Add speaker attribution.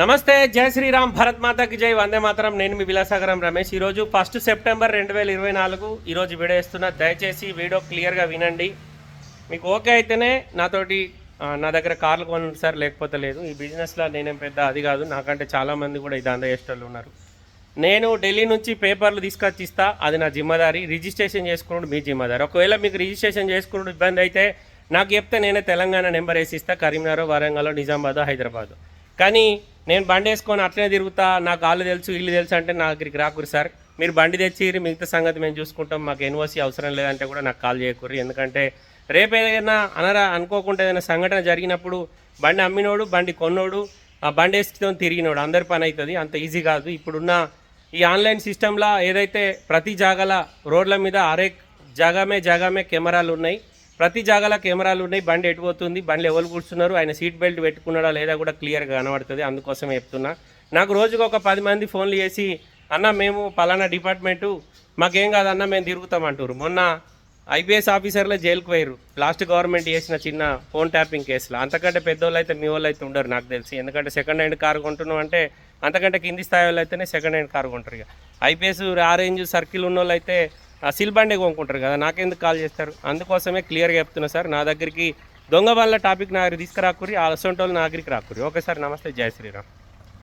Speaker 1: నమస్తే జై శ్రీరామ్ భరత్ మాతకి జై వందే మాత్రం. నేను మీ విలాసాగరం రమేష్. ఈరోజు ఫస్ట్ సెప్టెంబర్ రెండు వేల ఇరవై నాలుగు ఈరోజు వీడియో ఇస్తున్నా దయచేసి వీడియో క్లియర్గా వినండి. మీకు ఓకే అయితేనే నాతోటి నా దగ్గర కార్లు కొనండి సార్ లేకపోతే లేదు. ఈ బిజినెస్లో నేనేం పెద్ద అది కాదు. నాకంటే చాలామంది కూడా ఇది అందజేసేటోళ్ళు ఉన్నారు. నేను ఢిల్లీ నుంచి పేపర్లు తీసుకొచ్చి ఇస్తా అది నా జిమ్మదారి. రిజిస్ట్రేషన్ చేసుకున్నాడు మీ జిమ్మదారి. ఒకవేళ మీకు రిజిస్ట్రేషన్ చేసుకున్నాడు ఇబ్బంది అయితే నాకు చెప్తే నేనే తెలంగాణ నెంబర్ వేసి ఇస్తా కరీంనగర్ వరంగల్ నిజామాబాద్ హైదరాబాద్. కానీ నేను బండి వేసుకొని అట్లనే తిరుగుతా నాకు వాళ్ళు తెలుసు ఇల్లు తెలుసు అంటే నా దగ్గరికి రాకూరు సార్. మీరు బండి తెచ్చి మిగతా సంగతి మేము చూసుకుంటాం మాకు ఎన్ఓసీ అవసరం లేదంటే కూడా నాకు కాల్ చేయకూరు ఎందుకంటే రేపు ఏదైనా అనరా అనుకోకుండా ఏదైనా సంఘటన జరిగినప్పుడు బండి అమ్మినోడు బండి కొన్నోడు ఆ బండి వేసుకొని తిరిగినోడు అందరి పని అవుతుంది అంత ఈజీ కాదు. ఇప్పుడున్న ఈ ఆన్లైన్ సిస్టంలో ఏదైతే ప్రతి జాగాల రోడ్ల మీద అరే జాగామే జాగామే కెమెరాలు ఉన్నాయి ప్రతి జాగాల కెమెరాలు ఉన్నాయి బండి ఎటు పోతుంది బండి ఎవరు కూర్చున్నారు ఆయన సీట్ బెల్ట్ పెట్టుకున్నాడా లేదా కూడా క్లియర్గా కనబడుతుంది అందుకోసమే చెప్తున్నా. నాకు రోజుకు ఒక పది మంది ఫోన్లు చేసి అన్న మేము పలానా డిపార్ట్మెంటు మాకేం కాదన్న మేము తిరుగుతామంటారు మొన్న ఐపీఎస్ ఆఫీసర్లే జైలుకు పోయారు లాస్ట్ గవర్నమెంట్ చేసిన చిన్న ఫోన్ ట్యాపింగ్ కేసులో అంతకంటే పెద్దోళ్ళు అయితే మీ వాళ్ళు అయితే ఉండరు నాకు తెలిసి. ఎందుకంటే సెకండ్ హ్యాండ్ కారు కొంటున్నాం అంటే అంతకంటే కింది స్థాయి వాళ్ళు అయితేనే సెకండ్ హ్యాండ్ కారు కొంటారు ఇక. ఐపీఎస్ ఆరేంజ్ సర్కిల్ ఉన్న వాళ్ళు అయితే ఆ సిల్ బండే కొనుక్కుంటారు కదా నాకెందుకు కాల్ చేస్తారు? అందుకోసమే క్లియర్గా చెప్తున్నా సార్ నా దగ్గరికి దొంగ వాళ్ళ టాపిక్ నా దగ్గర తీసుకురాకూరి ఆ అసొంటోళ్ళు నా దగ్గరికి రాకూరి ఓకే సార్ నమస్తే జై శ్రీరామ్.